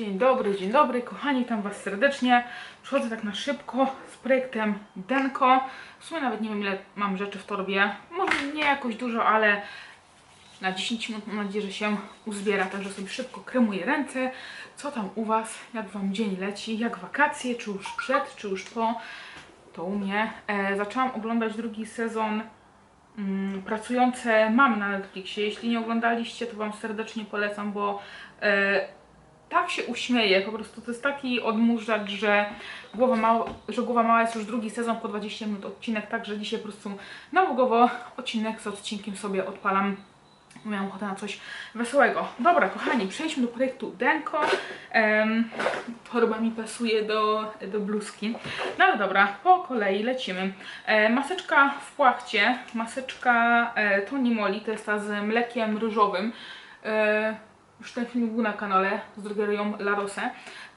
Dzień dobry, dzień dobry, kochani, witam Was serdecznie. Przychodzę tak na szybko z projektem Denko. W sumie nawet nie wiem ile mam rzeczy w torbie. Może nie jakoś dużo, ale na 10 minut mam nadzieję, że się uzbiera. Także sobie szybko kremuję ręce. Co tam u Was? Jak Wam dzień leci? Jak wakacje? Czy już przed, czy już po? To u mnie. E, zaczęłam oglądać drugi sezon mm, Pracujące Mamy na Netflixie. Jeśli nie oglądaliście, to Wam serdecznie polecam, bo e, tak się uśmieję, po prostu to jest taki odmurzacz, że głowa, mała, że głowa mała jest już drugi sezon po 20 minut odcinek, także dzisiaj po prostu nałogowo odcinek z odcinkiem sobie odpalam. Miałam ochotę na coś wesołego. Dobra, kochani, przejdźmy do projektu Denko. Um, torba mi pasuje do, do bluzki. No ale dobra, po kolei lecimy. E, maseczka w płachcie, maseczka e, Toni Moli, to jest ta z mlekiem ryżowym. E, już ten film był na kanale z drogerią La Rose.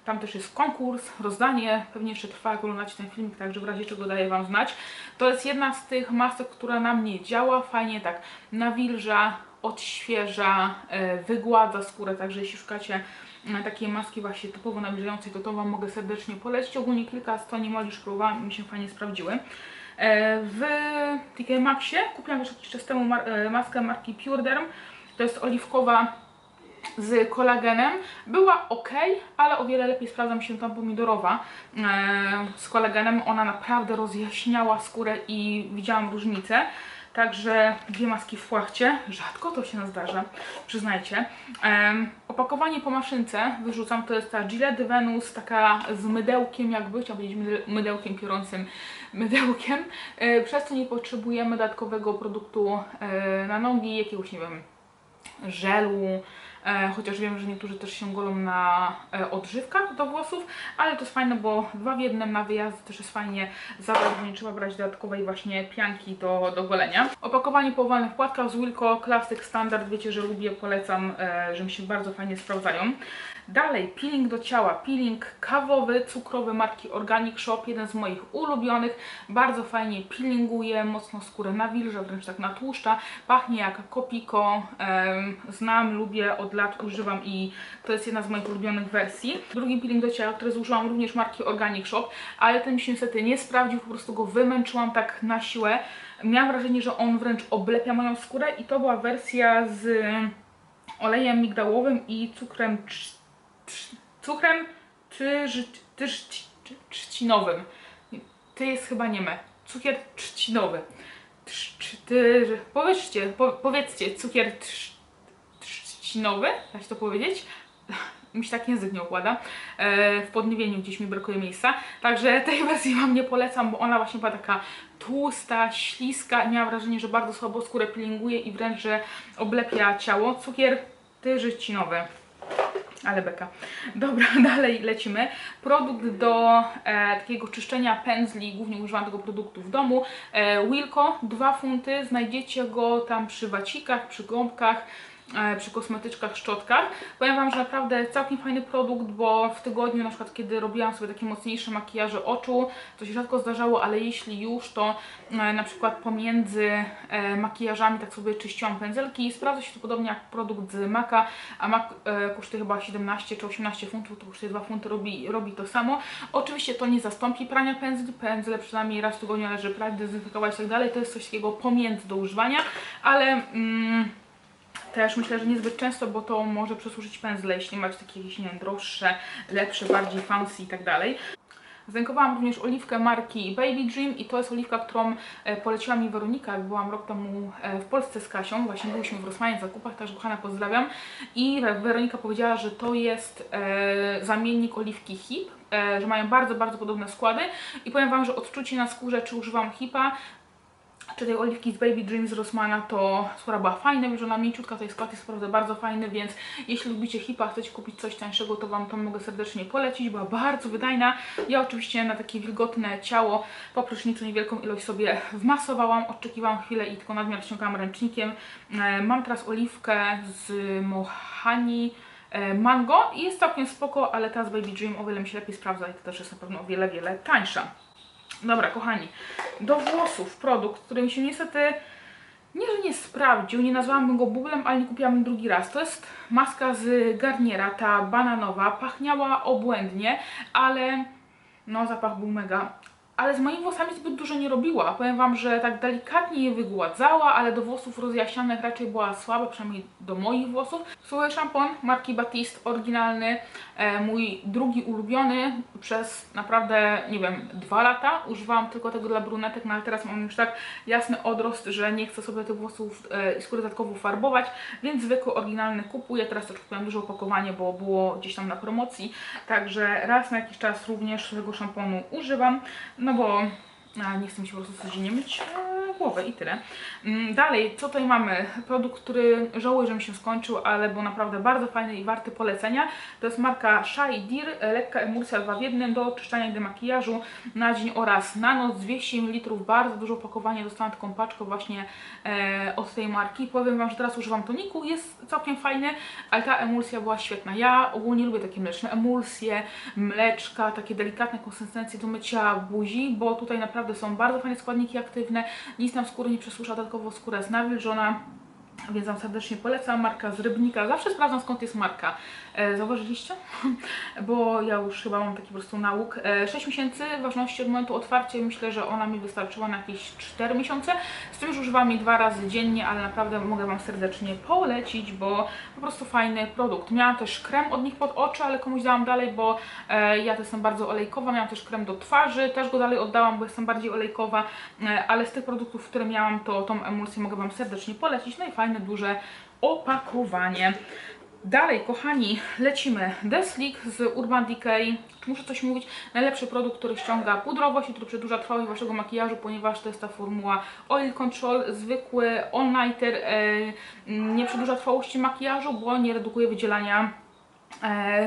Tam też jest konkurs, rozdanie, pewnie jeszcze trwa, jak oglądacie ten filmik, także w razie czego daję Wam znać. To jest jedna z tych masek, która na mnie działa, fajnie tak nawilża, odświeża, e, wygładza skórę, także jeśli szukacie e, takiej maski właśnie typowo nawilżającej, to to Wam mogę serdecznie polecić. Ogólnie kilka Toni Moli próbowałam i mi się fajnie sprawdziły. E, W TK Maxie kupiłam już jakiś czas temu maskę marki Pure Derm. To jest oliwkowa z kolagenem. Była ok, ale o wiele lepiej sprawdza mi się tam pomidorowa e, z kolagenem. Ona naprawdę rozjaśniała skórę i widziałam różnicę. Także dwie maski w płachcie. Rzadko to się zdarza, przyznajcie. Em, opakowanie po maszynce wyrzucam, to jest ta Gillette Venus, taka z mydełkiem jakby, chciałam powiedzieć myde- mydełkiem piorącym mydełkiem. E, przez to nie potrzebujemy dodatkowego produktu e, na nogi, jakiegoś, nie wiem, żelu, chociaż wiem, że niektórzy też się golą na e, odżywkach do włosów, ale to jest fajne, bo dwa w jednym na wyjazd też jest fajnie zabrać, bo nie trzeba brać dodatkowej właśnie pianki do, do golenia. Opakowanie po owalnych płatkach z Wilco Classic Standard, wiecie, że lubię, polecam, e, że mi się bardzo fajnie sprawdzają. Dalej, peeling do ciała, peeling kawowy, cukrowy marki Organic Shop, jeden z moich ulubionych, bardzo fajnie peelinguje, mocno skórę nawilża, wręcz tak natłuszcza, pachnie jak kopiko, znam, lubię, od lat używam i to jest jedna z moich ulubionych wersji. Drugi peeling do ciała, który zużyłam również marki Organic Shop, ale ten mi się niestety nie sprawdził, po prostu go wymęczyłam tak na siłę. Miałam wrażenie, że on wręcz oblepia moją skórę i to była wersja z olejem migdałowym i cukrem cukrem trzcinowym. Ty jest chyba nieme. Cukier trzcinowy. Powiedzcie, po, powiedzcie, cukier trz, trzcinowy, da się to powiedzieć? Mi się tak język nie układa. E, w podniebieniu gdzieś mi brakuje miejsca. Także tej wersji Wam nie polecam, bo ona właśnie była taka tłusta, śliska i miałam wrażenie, że bardzo słabo skórę peelinguje i wręcz, że oblepia ciało. Cukier tyżycinowy. Ale beka. Dobra, dalej lecimy. Produkt do e, takiego czyszczenia pędzli, głównie używam tego produktu w domu. E, Wilco, 2 funty. Znajdziecie go tam przy wacikach, przy gąbkach, przy kosmetyczkach, szczotkach. Powiem Wam, że naprawdę całkiem fajny produkt, bo w tygodniu na przykład, kiedy robiłam sobie takie mocniejsze makijaże oczu, to się rzadko zdarzało, ale jeśli już, to e, na przykład pomiędzy e, makijażami tak sobie czyściłam pędzelki. Sprawdza się to podobnie jak produkt z Maka, a Mac e, kosztuje chyba 17 czy 18 funtów, to kosztuje 2 funty, robi, robi to samo. Oczywiście to nie zastąpi prania pędzli, pędzle przynajmniej raz w tygodniu należy prać, dezynfekować i tak dalej, to jest coś takiego pomiędzy do używania, ale... Mm, też myślę, że niezbyt często, bo to może przesłużyć pędzle, jeśli macie takie jakieś, nie wiem, droższe, lepsze, bardziej fancy i tak dalej. Zainkowałam również oliwkę marki Baby Dream i to jest oliwka, którą e, poleciła mi Weronika, jak byłam rok temu e, w Polsce z Kasią, właśnie byliśmy w Rosmanie w zakupach, także kochana pozdrawiam. I Weronika powiedziała, że to jest e, zamiennik oliwki HIP, że mają bardzo, bardzo podobne składy. I powiem Wam, że odczucie na skórze, czy używam HIPa, czy tej oliwki z Baby Dream z Rossmana, to skóra była fajna, że ona mięciutka, to jest jest naprawdę bardzo fajny, więc jeśli lubicie hipa, chcecie kupić coś tańszego, to Wam to mogę serdecznie polecić, była bardzo wydajna. Ja oczywiście na takie wilgotne ciało po prysznicu niewielką ilość sobie wmasowałam, oczekiwałam chwilę i tylko nadmiar ściągałam ręcznikiem. E, Mam teraz oliwkę z Mohani e, Mango i jest całkiem spoko, ale ta z Baby Dream o wiele mi się lepiej sprawdza i to też jest na pewno o wiele, wiele tańsza. Dobra, kochani, do włosów produkt, który mi się niestety nie, że nie sprawdził, nie nazwałabym go bublem, ale nie kupiłam drugi raz. To jest maska z Garniera, ta bananowa. Pachniała obłędnie, ale no zapach był mega. Ale z moimi włosami zbyt dużo nie robiła. Powiem Wam, że tak delikatnie je wygładzała, ale do włosów rozjaśnianych raczej była słaba, przynajmniej do moich włosów. Suchy szampon marki Batiste, oryginalny, e, mój drugi ulubiony przez naprawdę, nie wiem, dwa lata. Używałam tylko tego dla brunetek, no ale teraz mam już tak jasny odrost, że nie chcę sobie tych włosów e, i skóry dodatkowo farbować, więc zwykły, oryginalny kupuję. Teraz też kupiłam duże opakowanie, bo było gdzieś tam na promocji, także raz na jakiś czas również tego szamponu używam, no bo a, nie chcę mi się po prostu codziennie myć e, głowę i tyle. Mm, Dalej, co tutaj mamy? Produkt, który żałuję, że mi się skończył, ale był naprawdę bardzo fajny i warty polecenia. To jest marka Shai Deer, lekka emulsja 2 w 1 do oczyszczania i demakijażu na dzień oraz na noc, 200 ml, bardzo dużo opakowanie, dostałam taką paczkę właśnie e, od tej marki. Powiem Wam, że teraz używam toniku, jest całkiem fajny, ale ta emulsja była świetna. Ja ogólnie lubię takie mleczne emulsje, mleczka, takie delikatne konsystencje do mycia buzi, bo tutaj naprawdę są bardzo fajne składniki aktywne, nic nam skóry nie przesusza, dodatkowo skóra jest nawilżona. Więc Wam serdecznie polecam. Marka z Rybnika. Zawsze sprawdzam skąd jest marka. E, zauważyliście? Bo ja już chyba mam taki po prostu nauk. E, 6 miesięcy ważności od momentu otwarcia. Myślę, że ona mi wystarczyła na jakieś 4 miesiące. Z tym, że używam jej dwa razy dziennie, ale naprawdę mogę Wam serdecznie polecić, bo po prostu fajny produkt. Miałam też krem od nich pod oczy, ale komuś dałam dalej, bo e, ja też jestem bardzo olejkowa. Miałam też krem do twarzy, też go dalej oddałam, bo jestem bardziej olejkowa, e, ale z tych produktów, które miałam, to tą emulsję mogę Wam serdecznie polecić. No i fajne, duże opakowanie. Dalej, kochani, lecimy. Deslik z Urban Decay. Muszę coś mówić? Najlepszy produkt, który ściąga pudrowość i który przedłuża trwałość Waszego makijażu, ponieważ to jest ta formuła Oil Control, zwykły all-nighter, e, nie przedłuża trwałości makijażu, bo nie redukuje wydzielania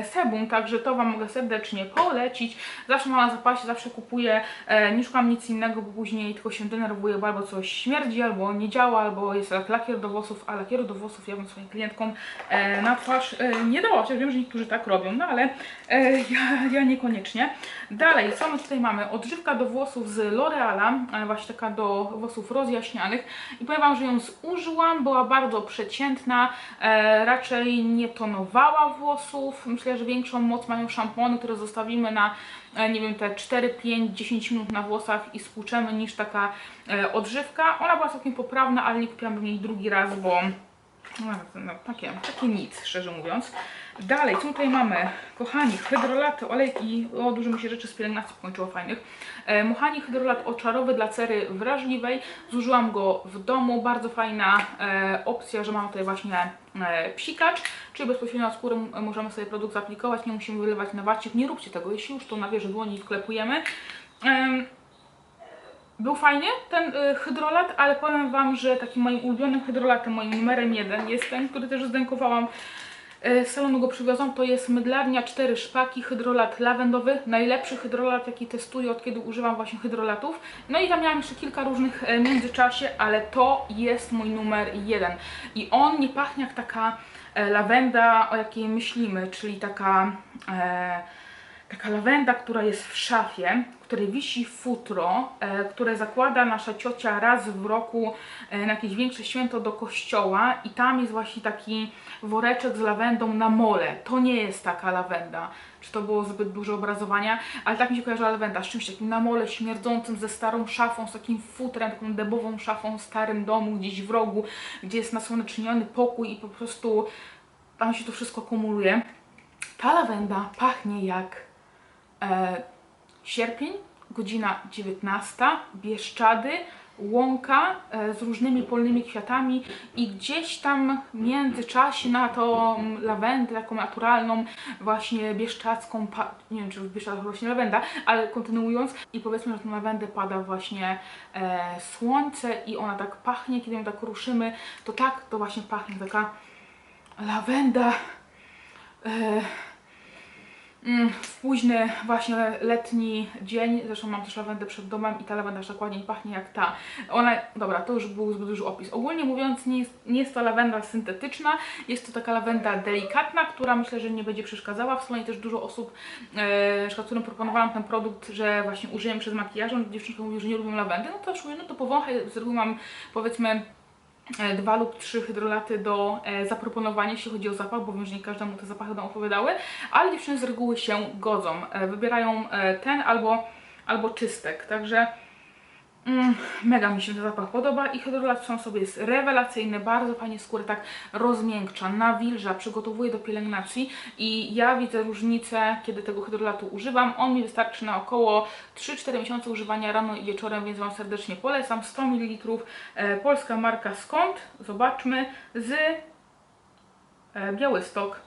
sebum, także to Wam mogę serdecznie polecić. Zawsze mam na zapasie, zawsze kupuję, e, nie szukam nic innego, bo później tylko się denerwuję, bo albo coś śmierdzi, albo nie działa, albo jest jak lakier do włosów, a lakieru do włosów ja bym swoim klientkom e, na twarz e, nie dała, chociaż wiem, że niektórzy tak robią, no ale e, ja, ja niekoniecznie. Dalej, co my tutaj mamy? Odżywka do włosów z L'Oreala, właśnie taka do włosów rozjaśnianych i powiem Wam, że ją zużyłam, była bardzo przeciętna, e, raczej nie tonowała włosów, myślę, że większą moc mają szampony, które zostawimy na, e, nie wiem, te 4, 5, 10 minut na włosach i spłuczemy niż taka e, odżywka. Ona była całkiem poprawna, ale nie kupiłam jej drugi raz, bo no, no, takie, takie nic, szczerze mówiąc. Dalej, co tutaj mamy? Kochani, hydrolaty, olejki, o dużo mi się rzeczy z pielęgnacji połączyło fajnych. E, Muchani hydrolat oczarowy dla cery wrażliwej. Zużyłam go w domu, bardzo fajna e, opcja, że mam tutaj właśnie psikacz, czyli bezpośrednio na skórę możemy sobie produkt zaaplikować, nie musimy wylewać na wacik. Nie róbcie tego, jeśli już to na wieży dłoni wklepujemy. Em, był fajnie ten y, hydrolat, ale powiem Wam, że takim moim ulubionym hydrolatem, moim numerem jeden jest ten, który też zdękowałam z salonu go przywiozłam, to jest Mydlarnia 4 szpaki, hydrolat lawendowy, najlepszy hydrolat jaki testuję od kiedy używam właśnie hydrolatów. No i tam miałam jeszcze kilka różnych e, w międzyczasie, ale to jest mój numer jeden. I on nie pachnie jak taka e, lawenda, o jakiej myślimy, czyli taka... E, taka lawenda, która jest w szafie, której wisi futro, e, które zakłada nasza ciocia raz w roku e, na jakieś większe święto do kościoła i tam jest właśnie taki woreczek z lawendą na mole. To nie jest taka lawenda. Czy to było zbyt dużo obrazowania, ale tak mi się kojarzyła lawenda z czymś takim na mole śmierdzącym, ze starą szafą, z takim futrem, taką debową szafą w starym domu, gdzieś w rogu, gdzie jest nasłoneczniony pokój i po prostu tam się to wszystko kumuluje. Ta lawenda pachnie jak e, sierpień, godzina 19, Bieszczady, łąka e, z różnymi polnymi kwiatami i gdzieś tam w międzyczasie na tą lawendę taką naturalną, właśnie bieszczacką, nie wiem czy w Bieszczadach właśnie lawenda, ale kontynuując i powiedzmy, że na lawendę pada właśnie e, słońce i ona tak pachnie, kiedy ją tak ruszymy, to tak to właśnie pachnie, taka lawenda e, w późny właśnie letni dzień, zresztą mam też lawendę przed domem i ta lawenda aż tak ładnie pachnie jak ta. Ona, dobra, to już był zbyt duży opis. Ogólnie mówiąc nie jest, nie jest to lawenda syntetyczna, jest to taka lawenda delikatna, która myślę, że nie będzie przeszkadzała. W sumie też dużo osób, e, którym proponowałam ten produkt, że właśnie użyję przez makijaż, dziewczynki mówią, że nie lubią lawendy, no to już mówię, no to powąchaj, z reguły mam powiedzmy dwa lub trzy hydrolaty do e, zaproponowania, jeśli chodzi o zapach, bo wiem, że nie każdemu te zapachy będą opowiadały, ale dziewczyny z reguły się godzą. E, wybierają e, ten albo, albo czystek, także mm, mega mi się ten zapach podoba i hydrolat sam sobie jest rewelacyjny, bardzo fajnie skórę tak rozmiękcza, nawilża, przygotowuje do pielęgnacji i ja widzę różnicę, kiedy tego hydrolatu używam. On mi wystarczy na około 3-4 miesiące używania rano i wieczorem, więc Wam serdecznie polecam. 100 ml, e, polska marka skąd? Zobaczmy, z e, Białystok,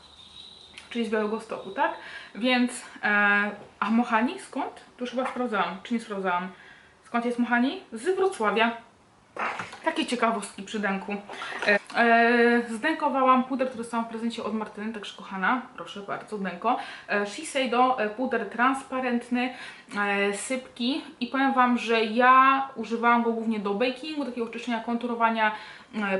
czyli z Białego Stoku, tak? Więc, e, a Mohani skąd? To już chyba sprawdzałam, czy nie sprawdzałam. Skąd jest Mohani? Z Wrocławia. Takie ciekawostki przy denku. E, e, zdenkowałam puder, który dostałam w prezencie od Martyny, także kochana, proszę bardzo, denko. E, Shiseido, e, puder transparentny, e, sypki i powiem Wam, że ja używałam go głównie do bakingu, takiego czyszczenia, konturowania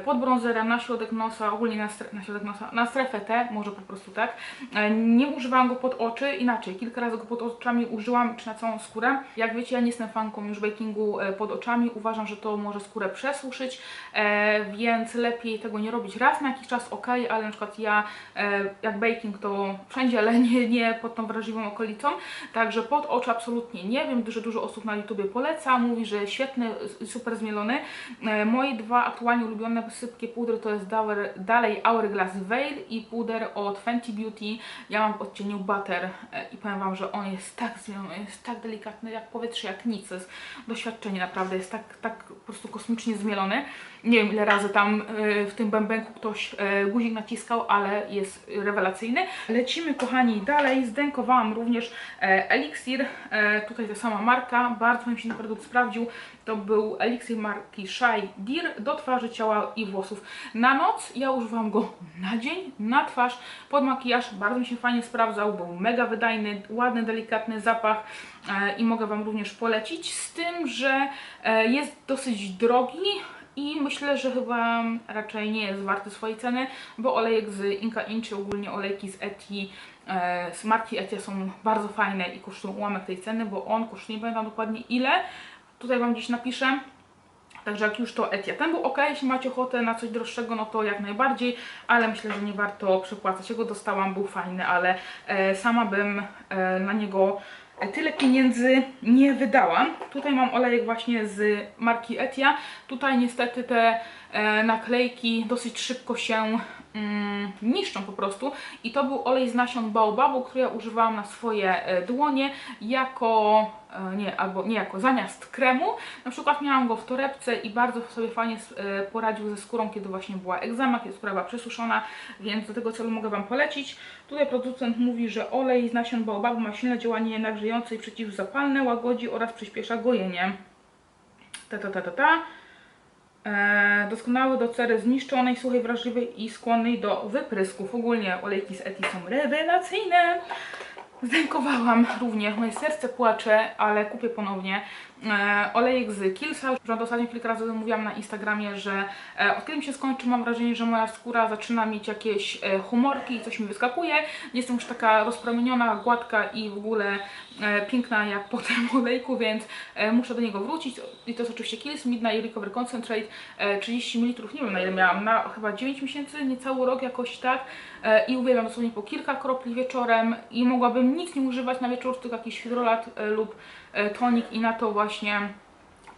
pod bronzerem, na środek nosa, ogólnie na, na środek nosa, na strefę T, może po prostu tak. E, Nie używałam go pod oczy, inaczej, kilka razy go pod oczami użyłam, czy na całą skórę. Jak wiecie, ja nie jestem fanką już bakingu e, pod oczami, uważam, że to może skórę przesuszyć, e, więc lepiej tego nie robić raz na jakiś czas, ok, ale na przykład ja e, jak baking to wszędzie, ale nie, nie pod tą wrażliwą okolicą, także pod oczy absolutnie nie wiem, że dużo osób na YouTubie poleca, mówi, że świetny, super zmielony. E, moje dwa aktualnie ulubione sypkie pudry to jest dalej Hourglass Veil i puder od Fenty Beauty. Ja mam w odcieniu Butter e, i powiem Wam, że on jest tak zmielony, jest tak delikatny jak powietrze, jak nic. To jest doświadczenie naprawdę, jest tak, tak po prostu kosmicznie zmielony. Nie wiem ile razy tam e, w tym bębenku ktoś e, guzik naciskał, ale jest rewelacyjny. Lecimy kochani dalej, zdenkowałam również e, eliksir, tutaj ta sama marka, bardzo mi się ten produkt sprawdził. To był eliksir marki Shy Deer do twarzy, ciała i włosów. Na noc ja używam go na dzień, na twarz, pod makijaż, bardzo mi się fajnie sprawdzał, był mega wydajny, ładny, delikatny zapach i mogę Wam również polecić, z tym, że jest dosyć drogi, i myślę, że chyba raczej nie jest warty swojej ceny, bo olejek z Inka In, czy ogólnie olejki z Eti, e, z marki Etia są bardzo fajne i kosztują ułamek tej ceny, bo on kosztuje, nie pamiętam dokładnie ile, tutaj Wam gdzieś napiszę. Także jak już to Etia. Ten był ok, jeśli macie ochotę na coś droższego, no to jak najbardziej, ale myślę, że nie warto przepłacać. Ja go dostałam, był fajny, ale e, sama bym e, na niego tyle pieniędzy nie wydałam. Tutaj mam olejek właśnie z marki Etia. Tutaj niestety te e, naklejki dosyć szybko się mm, niszczą po prostu. I to był olej z nasion baobabu, który ja używałam na swoje e, dłonie jako, e, nie, albo nie jako zamiast kremu. Na przykład miałam go w torebce i bardzo sobie fajnie e, poradził ze skórą, kiedy właśnie była egzama, kiedy skóra była przesuszona, więc do tego celu mogę Wam polecić. Tutaj producent mówi, że olej z nasion baobabu ma silne działanie nagrzejące i przeciwzapalne, łagodzi oraz przyspiesza gojenie. Ta, ta, ta, ta, ta. E, doskonały do cery zniszczonej, suchej, wrażliwej i skłonnej do wyprysków. Ogólnie olejki z Eti są rewelacyjne. Zdękowałam również, moje serce płacze, ale kupię ponownie olejek z Killsa. Już ostatnio kilka razy mówiłam na Instagramie, że e, od kiedy mi się skończy, mam wrażenie, że moja skóra zaczyna mieć jakieś e, humorki i coś mi wyskakuje. Jestem już taka rozpromieniona, gładka i w ogóle e, piękna jak po tym olejku, więc e, muszę do niego wrócić. I to jest oczywiście Kills Midnight Recover Concentrate, e, 30 ml, nie wiem na ile miałam, na chyba 9 miesięcy, niecały rok jakoś tak. E, I uwielbiam dosłownie po kilka kropli wieczorem i mogłabym nic nie używać na wieczór, tylko jakiś hydrolat e, lub e, tonik i na to właśnie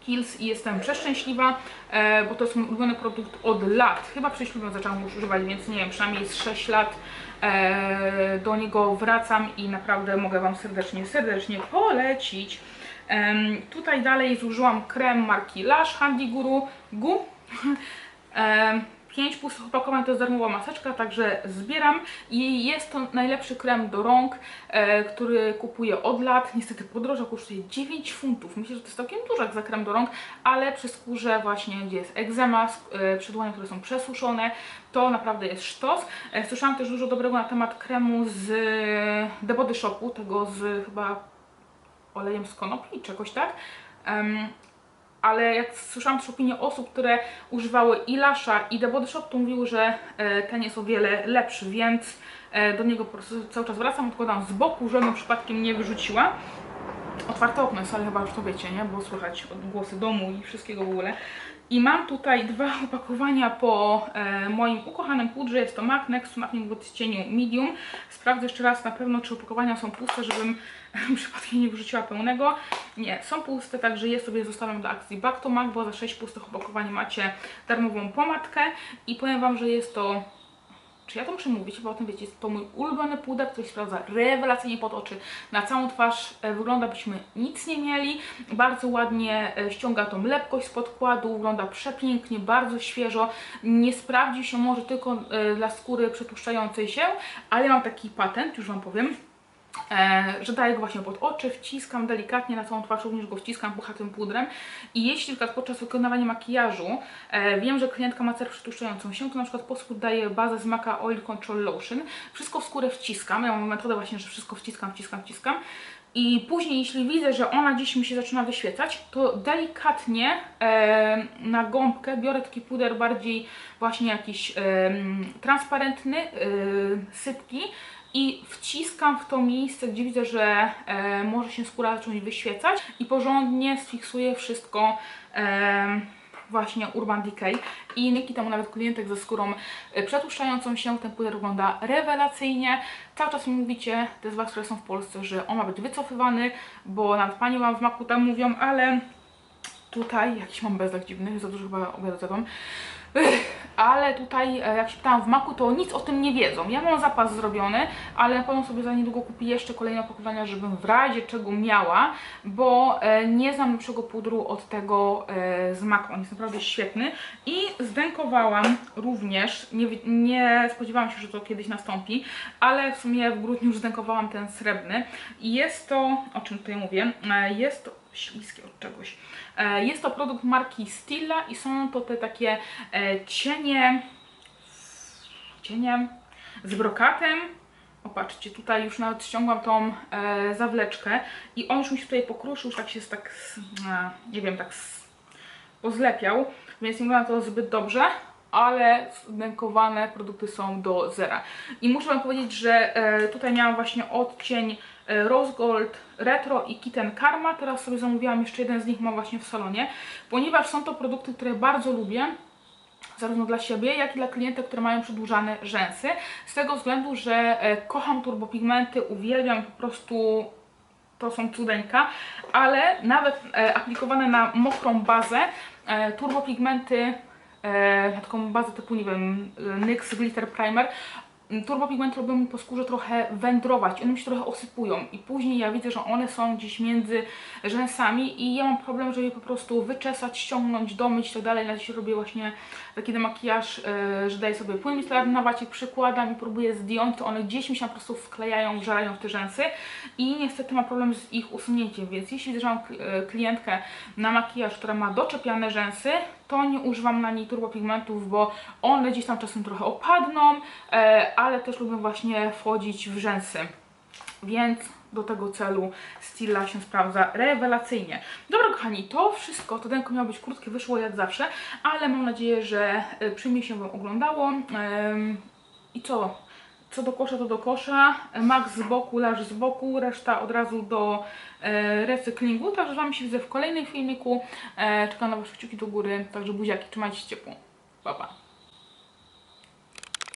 Kills i jestem przeszczęśliwa, e, bo to jest mój ulubiony produkt od lat. Chyba prześlubem zaczęłam już używać, więc nie wiem, przynajmniej z 6 lat e, do niego wracam i naprawdę mogę Wam serdecznie, serdecznie polecić. Tutaj dalej zużyłam krem marki Lush Handy Guru Gu. Em, 5 pustych opakowań to jest darmowa maseczka, także zbieram i jest to najlepszy krem do rąk, e, który kupuję od lat. Niestety podrożał, kosztuje 9 funtów. Myślę, że to jest całkiem dużo jak za krem do rąk, ale przy skórze właśnie, gdzie jest egzema, e, które są przesuszone, to naprawdę jest sztos. E, słyszałam też dużo dobrego na temat kremu z The Body Shopu, tego z chyba olejem z konopi, czegoś tak. Em, ale jak słyszałam też opinie osób, które używały i Lasha i The Body Shop, to mówiły, że e, ten jest o wiele lepszy, więc e, do niego po prostu cały czas wracam, odkładam z boku, żebym przypadkiem nie wyrzuciła. otwarte okno jest, ale chyba już to wiecie, nie? Bo słychać odgłosy domu i wszystkiego w ogóle. I mam tutaj dwa opakowania po e, moim ukochanym pudrze. Jest to MAC Next Mapping w odcieniu Medium. Sprawdzę jeszcze raz na pewno, czy opakowania są puste, żebym przypadkiem nie wrzuciła pełnego. Nie, są puste, także je sobie zostawiam do akcji Back to Mac, bo za 6 pustych opakowań macie darmową pomadkę. I powiem Wam, że jest to czy ja to muszę mówić, bo o tym wiecie, jest to mój ulubiony puder, który sprawdza rewelacyjnie pod oczy. Na całą twarz e, wygląda byśmy nic nie mieli. Bardzo ładnie e, ściąga tą lepkość z podkładu, wygląda przepięknie, bardzo świeżo. Nie sprawdzi się może tylko e, dla skóry przetłuszczającej się, ale mam taki patent, już Wam powiem. E, że daję go właśnie pod oczy, wciskam delikatnie na całą twarz, również go wciskam puchatym pudrem. I jeśli na przykład podczas wykonywania makijażu e, wiem, że klientka ma cerę przetłuszczającą się, to na przykład po spód daję bazę z Maca Oil Control Lotion, wszystko w skórę wciskam, ja mam metodę właśnie, że wszystko wciskam, wciskam, wciskam. I później jeśli widzę, że ona gdzieś mi się zaczyna wyświecać, to delikatnie e, na gąbkę biorę taki puder bardziej właśnie jakiś e, transparentny, e, sypki, i wciskam w to miejsce, gdzie widzę, że e, może się skóra zacząć wyświecać i porządnie sfiksuję wszystko e, właśnie Urban Decay i dzięki temu nawet klientek ze skórą e, przetłuszczającą się ten puder wygląda rewelacyjnie. Cały czas mi mówicie, te z Was, które są w Polsce, że on ma być wycofywany, bo nawet Pani Wam w maku tam mówią, ale tutaj jakiś mam bezlek dziwny, za dużo chyba obiadu zjadłam. Ale tutaj, e, jak się pytałam w maku, to nic o tym nie wiedzą. Ja mam zapas zrobiony, ale na pewno sobie za niedługo kupię jeszcze kolejne opakowania, żebym w razie czego miała, bo e, nie znam lepszego pudru od tego e, z maku. On jest naprawdę świetny. I zdękowałam również, nie, nie spodziewałam się, że to kiedyś nastąpi, ale w sumie w grudniu już zdękowałam ten srebrny. I jest to, o czym tutaj mówię, jest to śliskie od czegoś. E, Jest to produkt marki Stilla i są to te takie e, cienie, cieniem z brokatem. Opatrzcie, tutaj już nawet ściągłam tą e, zawleczkę i on już mi się tutaj pokruszył, już tak się tak, a, nie wiem, tak s- pozlepiał, więc nie wygląda to zbyt dobrze, ale zdękowane produkty są do zera. I muszę Wam powiedzieć, że e, tutaj miałam właśnie odcień e, Rose Gold Retro i Kitten Karma. Teraz sobie zamówiłam jeszcze jeden z nich, mam właśnie w salonie, ponieważ są to produkty, które bardzo lubię zarówno dla siebie, jak i dla klientek, które mają przedłużane rzęsy. Z tego względu, że e, kocham turbopigmenty, uwielbiam po prostu to są cudeńka, ale nawet e, aplikowane na mokrą bazę e, turbopigmenty e, na taką bazę typu, nie wiem, e, NYX Glitter Primer turbopigmenty robią mi po skórze trochę wędrować, one mi się trochę osypują i później ja widzę, że one są gdzieś między rzęsami i ja mam problem, żeby je po prostu wyczesać, ściągnąć, domyć i tak dalej. Na dziś robię właśnie taki makijaż, e, że daję sobie płyn micelarny na przykładam i próbuję zdjąć, to one gdzieś mi się po prostu wklejają, wżerają w te rzęsy i niestety mam problem z ich usunięciem, więc jeśli widzę, e, klientkę na makijaż, która ma doczepiane rzęsy, to nie używam na niej turbopigmentów, bo one gdzieś tam czasem trochę opadną, e, ale też lubię właśnie wchodzić w rzęsy. Więc do tego celu Stilla się sprawdza rewelacyjnie. Dobra kochani, to wszystko, to denko miało być krótkie, wyszło jak zawsze, ale mam nadzieję, że e, przyjemnie się Wam oglądało. I co? Co do kosza, to do kosza. Max z boku, laż z boku, reszta od razu do e, recyklingu. Także z Wami się widzę w kolejnym filmiku. E, czekam na Wasze kciuki do góry. Także buziaki, trzymajcie się ciepło. Pa, pa.